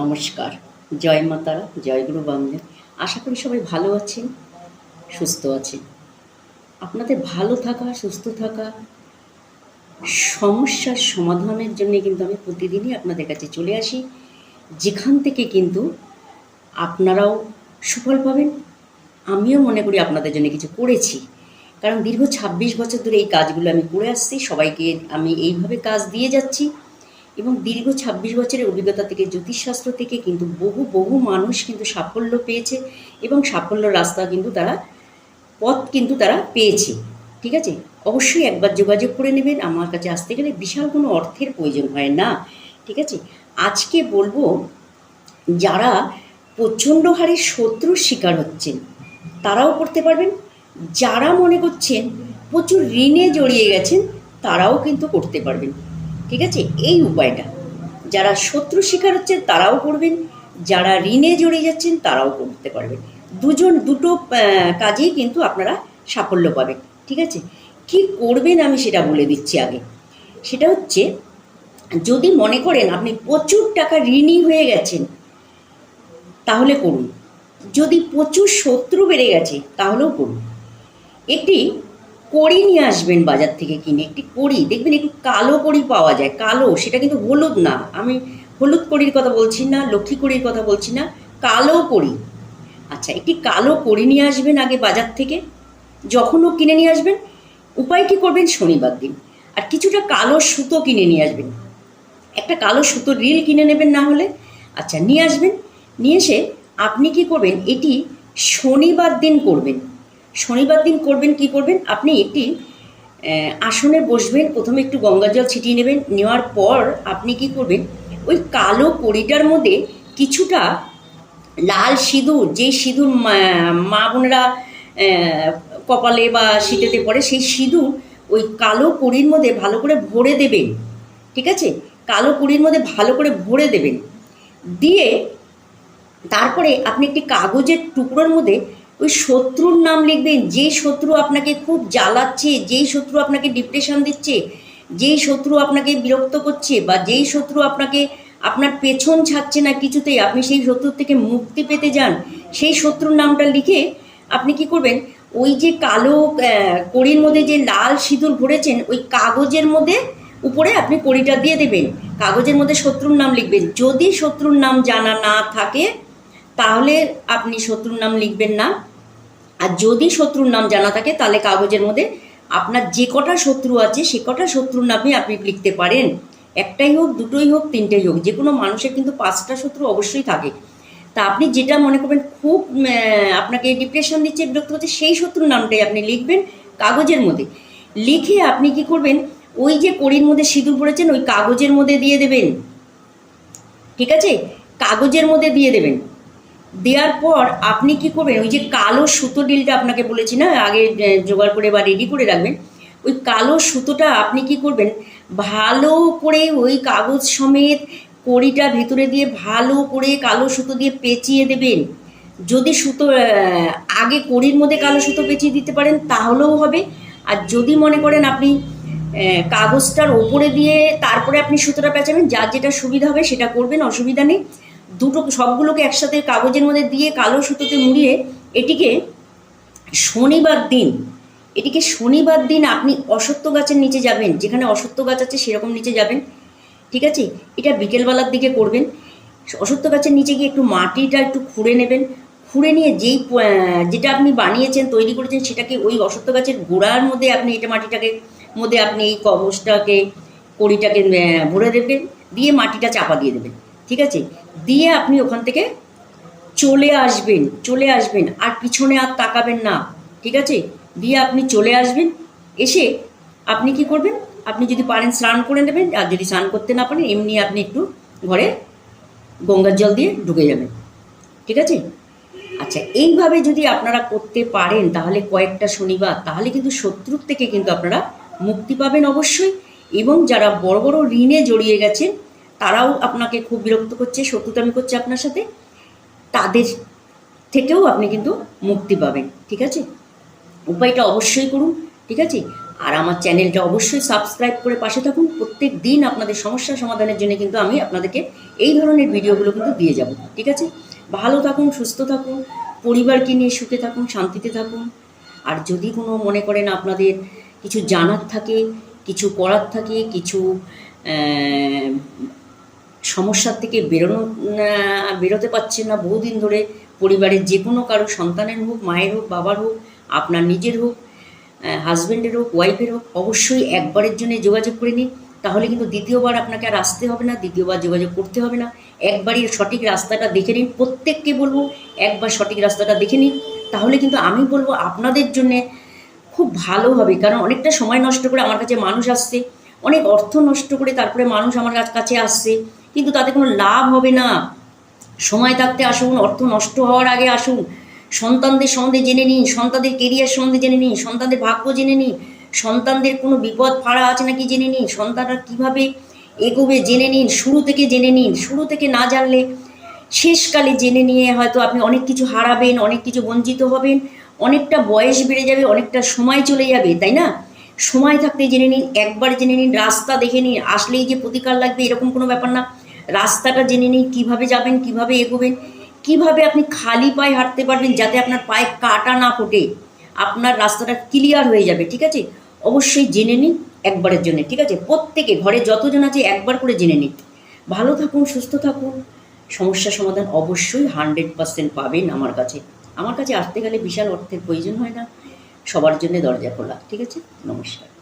নমস্কার। জয় মাতারা জয় গুরু বাংলা আশা করি সবাই ভালো আছেন, সুস্থ আছেন। আপনাদের ভালো থাকা, সুস্থ থাকা সমস্যার সমাধানের জন্য কিন্তু আমি প্রতিদিনই আপনাদের কাছে চলে আসি। যেখান থেকে কিন্তু আপনারাও সুফল পাবেন। আমিও মনে করি আপনাদের জন্য কিছু করেছি। কারণ দীর্ঘ ছাব্বিশ বছর ধরে এই কাজগুলো আমি করে আসছি। সবাইকে আমি এইভাবে কাজ দিয়ে যাচ্ছি। এবং দীর্ঘ ছাব্বিশ বছরের অভিজ্ঞতা থেকে, জ্যোতিষশাস্ত্র থেকে কিন্তু বহু বহু মানুষ কিন্তু সাফল্য পেয়েছে এবং সাফল্য রাস্তা কিন্তু তারা, পথ কিন্তু তারা পেয়েছে। ঠিক আছে? অবশ্যই একবার যোগাযোগ করে নেবেন। আমার কাছে আসতে গেলে বিশাল কোনো অর্থের প্রয়োজন হয় না। ঠিক আছে? আজকে বলব, যারা প্রচণ্ড হারে শত্রুর শিকার হচ্ছেন, তারাও করতে পারবেন। যারা মনে করছেন প্রচুর ঋণে জড়িয়ে গেছেন, তারাও কিন্তু করতে পারবেন। ঠিক আছে? এই উপায়টা। যারা শত্রু শিকার হচ্ছেন, তারাও করবেন। যারা ঋণে জড়িয়ে যাচ্ছেন, তারাও করতে পারবেন। দুজন, দুটো কাজেই কিন্তু আপনারা সাফল্য পাবেন। ঠিক আছে? কি করবেন আমি সেটা বলে দিচ্ছি আগে। সেটা হচ্ছে, যদি মনে করেন আপনি প্রচুর টাকা ঋণী হয়ে গেছেন, তাহলে করুন। যদি প্রচুর শত্রু বেড়ে গেছে, তাহলেও করুন। একটি কড়ি নিয়ে আসবেন বাজার থেকে কিনে। একটি কড়ি, দেখবেন একটু কালো কড়ি পাওয়া যায়, কালো, সেটা কিন্তু হলুদ না। আমি হলুদ কড়ির কথা বলছি না, লক্ষ্মী কড়ির কথা বলছি না, কালো কড়ি। আচ্ছা একটি কালো কড়ি নিয়ে আসবেন আগে বাজার থেকে যখনও কিনে নিয়ে আসবেন, উপায় কী করবেন? শনিবার দিন। আর কিছুটা কালো সুতো কিনে নিয়ে আসবেন। একটা কালো সুতো রিল কিনে নেবেন না হলে। আচ্ছা নিয়ে আসবেন, নিয়ে এসে আপনি কি করবেন? এটি শনিবার দিন করবেন। শনিবার দিন করবেন, কি করবেন? আপনি একটি আসনে বসবেন, প্রথমে একটু গঙ্গা জল ছিটিয়ে নেবেন, নেওয়ার পর আপনি কি করবেন? ওই কালো কড়িটার মধ্যে কিছুটা লাল সিঁদুর, যেই সিঁদুর মা- বোনেরা কপালে বা শীতেতে পড়ে, সেই সিঁদুর ওই কালো কড়ির মধ্যে ভালো করে ভরে দেবেন। ঠিক আছে? কালো কড়ির মধ্যে ভালো করে ভরে দেবেন। দিয়ে তারপরে আপনি একটি কাগজের টুকরোর মধ্যে ওই শত্রুর নাম লিখবেন যেই শত্রু আপনাকে খুব জ্বালাচ্ছে যেই শত্রু আপনাকে ডিপ্রেশন দিচ্ছে যেই শত্রু আপনাকে বিরক্ত করছে বা যেই শত্রু আপনাকে আপনার পেছন ছাড়ছে না কিছুতেই, আপনি সেই শত্রুর থেকে মুক্তি পেতে যান, সেই শত্রুর নামটা লিখে আপনি কি করবেন? ওই যে কালো কড়ির মধ্যে যে লাল সিঁদুর ভরেছেন, ওই কাগজের মধ্যে উপরে আপনি কড়িটা দিয়ে দেবেন। কাগজের মধ্যে শত্রুর নাম লিখবেন। যদি শত্রুর নাম জানা না থাকে তাহলে আপনি শত্রুর নাম লিখবেন না। আর যদি শত্রুর নাম জানা থাকে, তাহলে কাগজের মধ্যে আপনার যে কটা শত্রু আছে, সে কটা শত্রুর নামে আপনি লিখতে পারেন। একটাই হোক, দুটোই হোক, তিনটেই হোক, যে কোনো মানুষের কিন্তু পাঁচটা শত্রু অবশ্যই থাকে। তা আপনি যেটা মনে করবেন, খুব আপনাকে ডিপ্রেশন দিচ্ছে, বিরক্ত হচ্ছে সেই শত্রুর নামটাই আপনি লিখবেন কাগজের মধ্যে। লিখে আপনি কি করবেন, ওই যে কড়ির মধ্যে সিঁদুর পড়েছেন, ওই কাগজের মধ্যে দিয়ে দেবেন। ঠিক আছে? কাগজের মধ্যে দিয়ে দেবেন। দেওয়ার পর আপনি কি করবেন? ওই যে কালো সুতো ডিলটা আপনাকে বলেছি না, আগে জোগাড় করে বা রেডি করে রাখবেন। ওই কালো সুতোটা আপনি কি করবেন? ভালো করে ওই কাগজ সমেত কড়িটা ভেতরে দিয়ে ভালো করে কালো সুতো দিয়ে পেঁচিয়ে দেবেন। যদি সুতো আগে কড়ির মধ্যে কালো সুতো পেঁচিয়ে দিতে পারেন, তাহলেও হবে। আর যদি মনে করেন আপনি কাগজটার ওপরে দিয়ে তারপরে আপনি সুতোটা পেঁচাবেন, যার যেটা সুবিধা হবে সেটা করবেন, অসুবিধা নেই। দুটো সবগুলোকে একসাথে কাগজের মধ্যে দিয়ে কালো সুতোতে মুড়িয়ে এটিকে শনিবার দিন, এটিকে শনিবার দিন আপনি অসত্য গাছের নিচে যাবেন, যেখানে অসত্য গাছ আছে সেরকম নিচে যাবেন, ঠিক আছে? এটা বিকেলবেলার দিকে করবেন। অসত্য গাছের নিচে গিয়ে একটু মাটিটা একটু খুঁড়ে নেবেন। খুঁড়ে নিয়ে যেই যেটা আপনি বানিয়েছেন, তৈরি করেছেন, সেটাকে ওই অসত্য গাছের গোড়ার মধ্যে আপনি এটা মাটিটাকে, মধ্যে আপনি এই কবচটাকে কড়িটাকে ভরে দেবেন, দিয়ে মাটিটা চাপা দিয়ে দেবেন। ঠিক আছে? দিয়ে আপনি ওখান থেকে চলে আসবেন চলে আসবেন, আর পিছনে আর তাকাবেন না, ঠিক আছে? দিয়ে আপনি চলে আসবেন, এসে আপনি কি করবেন? আপনি যদি পারেন স্নান করে নেবেন, আর যদি স্নান করতে না পারেন, এমনি আপনি একটু ঘরে গঙ্গার জল দিয়ে ঢুকে যাবেন, ঠিক আছে? আচ্ছা এইভাবে যদি আপনারা করতে পারেন, তাহলে কয়েকটা শনিবার, তাহলে কিন্তু শত্রুর থেকে কিন্তু আপনারা মুক্তি পাবেন অবশ্যই, এবং যারা বড় বড় ঋণে জড়িয়ে গেছেন তারাও আপনাকে খুব বিরক্ত করছে, শত্রুতামি করছে আপনার সাথে, তাদের থেকেও আপনি কিন্তু মুক্তি পাবেন, ঠিক আছে? উপায়টা অবশ্যই করুন, ঠিক আছে? আর আমার চ্যানেলটা অবশ্যই সাবস্ক্রাইব করে পাশে থাকুন, প্রত্যেক দিন আপনাদের সমস্যা সমাধানের জন্য কিন্তু আমি আপনাদেরকে এই ধরনের ভিডিওগুলো কিন্তু দিয়ে যাব, ঠিক আছে? ভালো থাকুন, সুস্থ থাকুন, পরিবারকে নিয়ে সুখে থাকুন, শান্তিতে থাকুন। আর যদি কোনো মনে করেন আপনাদের কিছু জানার থাকে, কিছু করার থাকে, কিছু সমস্যার থেকে বেরোনো বেরোতে পারছেন না। বহুদিন ধরে পরিবারের যে কোনো কারও, সন্তানের হোক, মায়ের হোক, বাবার হোক, আপনার নিজের হোক হাজব্যান্ডের হোক ওয়াইফের হোক, অবশ্যই একবারের জন্য যোগাযোগ করে নিন। তাহলে কিন্তু দ্বিতীয়বার আপনাকে আর আসতে হবে না, দ্বিতীয়বার যোগাযোগ করতে হবে না। একবারই সঠিক রাস্তাটা দেখে নিন। প্রত্যেককে বলব, একবার সঠিক রাস্তাটা দেখে নিন। তাহলে কিন্তু আমি বলব, আপনাদের জন্যে খুব ভালো হবে। কারণ অনেকটা সময় নষ্ট করে আমার কাছে মানুষ আসছে। অনেক অর্থ নষ্ট করে তারপরে মানুষ আমার কাছ- আসছে। কিন্তু তাতে কোনো লাভ হবে না। সময় থাকতে আসুন, অর্থ নষ্ট হওয়ার আগে আসুন। সন্তানদের সম্বন্ধে জেনে নিন, সন্তানদের কেরিয়ার সম্বন্ধে জেনে নিন, সন্তানদের ভাগ্য জেনে নিন। সন্তানদের কোনো বিপদ ফাড়া আছে নাকি জেনে নিন? সন্তানরা কীভাবে এগোবে জেনে নিন, শুরু থেকে জেনে নিন। শুরু থেকে না জানলে শেষকালে জেনে নিয়ে হয়তো আপনি অনেক কিছু হারাবেন, অনেক কিছু বঞ্চিত হবেন। অনেকটা বয়স বেড়ে যাবে, অনেকটা সময় চলে যাবে, তাই না? সময় থাকতে জেনে নিন, একবার জেনে নিন, রাস্তা দেখে নিন। আসলেই যে প্রতিকার লাগবে এরকম কোনো ব্যাপার না। রাস্তাটা জেনে নিন, কীভাবে যাবেন, কীভাবে এগোবেন, কীভাবে আপনি খালি পায়ে হাঁটতে পারবেন যাতে আপনার পায়ে কাটা না ফোটে, আপনার রাস্তাটা ক্লিয়ার হয়ে যাবে, ঠিক আছে? অবশ্যই জেনে নিন একবারের জন্য, ঠিক আছে? প্রত্যেকে ঘরে যতজন আছে একবার করে জেনে নিন। ভালো থাকুন, সুস্থ থাকুন। সমস্যা সমাধান অবশ্যই হান্ড্রেড পার্সেন্ট পাবেন আমার কাছে। আমার কাছে আসতে গেলে বিশাল অর্থের প্রয়োজন হয় না। সবার জন্য দরজা খোলা, ঠিক আছে? নমস্কার।